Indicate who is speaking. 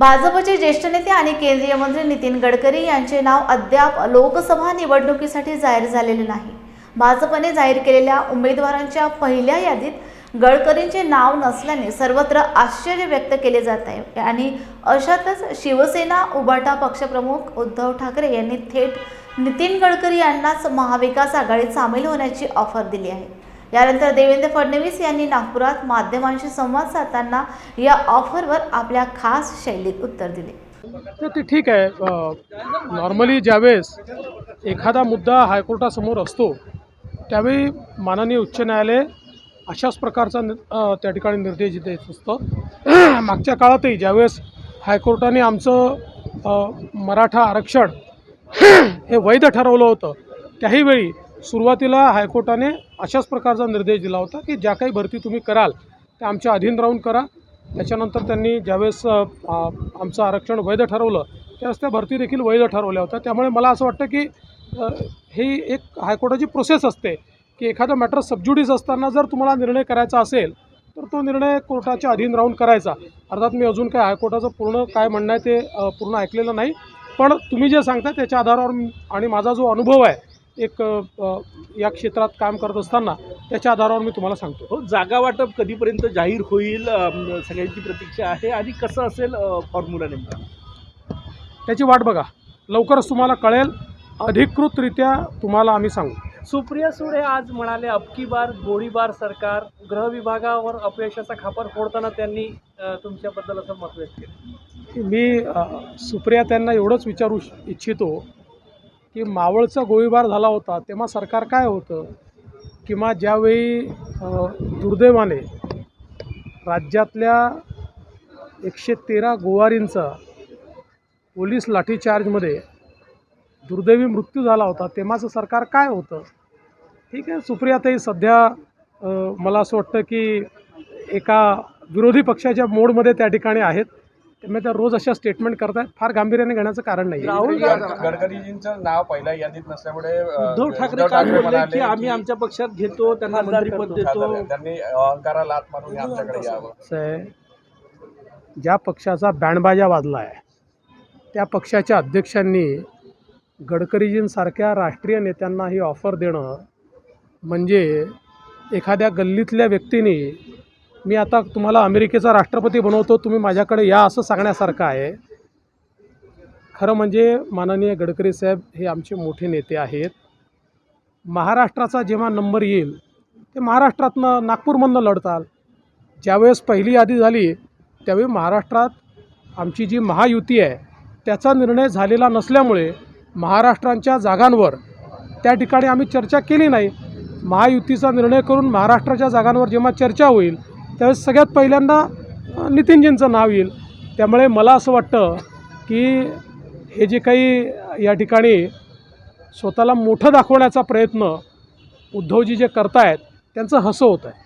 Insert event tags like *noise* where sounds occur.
Speaker 1: भाजपचे ज्येष्ठ नेते आणि केंद्रीय मंत्री नितीन गडकरी यांचे नाव अद्याप लोकसभा निवडणुकीसाठी जाहीर झालेले नाही. भाजपने जाहीर केलेल्या उमेदवारांच्या पहिल्या यादीत गडकरींचे नाव नसल्याने सर्वत्र आश्चर्य व्यक्त केले जात आहे आणि अशातच शिवसेना उबाटा पक्षप्रमुख उद्धव ठाकरे यांनी थेट नितीन गडकरी यांनाच महाविकास आघाडीत सामील होण्याची ऑफर दिली आहे. यानंतर देवेंद्र फडणवीस यांनी नागपुरात माध्यमांशी संवाद साधताना या ऑफरवर आपल्या खास शैलीत उत्तर दिले.
Speaker 2: तर ते ठीक आहे. नॉर्मली ज्यावेळेस एखादा मुद्दा हायकोर्टासमोर असतो त्यावेळी माननीय उच्च न्यायालय अशाच प्रकारचा त्या ठिकाणी निर्देश देत असतं. *clears throat* मागच्या काळातही ज्यावेळेस हायकोर्टाने आमचं मराठा आरक्षण *clears throat* हे वैध ठरवलं होतं त्याही वेळी सुरुवातीला हायकोर्टाने अशाच प्रकारचा निर्देश दिला होता की ज्या काही भरती तुम्ही कराल त्या आमच्या अधीन राहून करा. त्याच्यानंतर त्यांनी ज्यावेळेस आमचं आरक्षण वैध ठरवलं त्यावेळेस त्या भरती देखील वैध ठरवल्या होत्या. त्यामुळे मला असं वाटतं की ही एक हायकोर्टाची प्रोसेस असते की एखादं मॅटर सबज्युडीस असताना जर तुम्हाला निर्णय करायचा असेल तर तो निर्णय कोर्टाच्या अधीन राहून करायचा. अर्थात मी अजून काय हायकोर्टाचं पूर्ण काय म्हणणं आहे ते पूर्ण ऐकलेलं नाही. पण तुम्ही जे सांगता त्याच्या आधारावर आणि माझा जो अनुभव आहे एक या क्षेत्रात काम करत असताना त्याच्या आधारावर मी तुम्हाला सांगतो.
Speaker 3: हो जागा वाटप कधीपर्यंत जाहीर होईल सगळ्यांची प्रतीक्षा आहे आणि कसं असेल फॉर्म्युला नेमका?
Speaker 2: त्याची वाट बघा. लवकरच तुम्हाला कळेल. अधिकृतरित्या तुम्हाला आम्ही सांगू.
Speaker 4: सुप्रिया सुळे आज म्हणाले अबकी बार गोळीबार सरकार. गृह विभागावर अपयशाचा खापर फोडताना त्यांनी तुमच्याबद्दल असं मत व्यक्त केलं.
Speaker 2: मी सुप्रिया त्यांना एवढंच विचारू इच्छितो की मावळचा गोळीबार झाला होता तेव्हा सरकार काय होतं? किंवा ज्यावेळी दुर्दैवाने राज्यातल्या एकशे तेरा गोवारींचा पोलीस लाठीचार्जमध्ये दुर्दैवी मृत्यू झाला होता तेव्हाचं सरकार काय होतं? ठीक आहे सुप्रियाताई सध्या मला असं वाटतं की एका विरोधी पक्षाच्या मोडमध्ये त्या ठिकाणी आहेत. त्यामुळे त्या रोज अशा स्टेटमेंट करतायत फार गांभीर्याने घेण्याचं कारण नाही
Speaker 4: राहुल
Speaker 5: गड- गडकरीजींचं नाव पहिल्या यादीत नसल्यामुळे
Speaker 3: उद्धव ठाकरे काल बोलले की आम्ही
Speaker 5: की
Speaker 3: आमच्या पक्षात घेतो त्यांना मंत्रिपद. देतो.
Speaker 5: त्यांनी अहंकाराला हात मारून आमच्याकडे यावं.
Speaker 2: ज्या पक्षाचा बँडबाजा वाजला आहे त्या पक्षाच्या अध्यक्षांनी गडकरीजींसारख्या राष्ट्रीय नेत्यांना ही ऑफर देणं म्हणजे एखाद्या गल्लीतल्या व्यक्तीने मी आता तुम्हाला अमेरिकेचा राष्ट्रपती बनवतो तुम्ही माझ्याकडे या असं सांगण्यासारखं आहे. खरं म्हणजे माननीय गडकरी साहेब हे आमचे मोठे नेते आहेत. महाराष्ट्राचा जेव्हा नंबर येईल ते महाराष्ट्रातनं नागपूरमधनं लढताल. ज्यावेळेस पहिली यादी झाली त्यावेळी महाराष्ट्रात आमची जी महायुती आहे त्याचा निर्णय झालेला नसल्यामुळे महाराष्ट्रांच्या जागांवर त्या ठिकाणी आम्ही चर्चा केली नाही. महायुतीचा निर्णय करून महाराष्ट्राच्या जागांवर जेव्हा चर्चा होईल त्यावेळेस सगळ्यात पहिल्यांदा नितीनजींचं नाव येईल. त्यामुळे मला असं वाटतं की हे जे काही या ठिकाणी स्वतःला मोठं दाखवण्याचा प्रयत्न उद्धवजी जे करतायत त्यांचं हसं होत आहे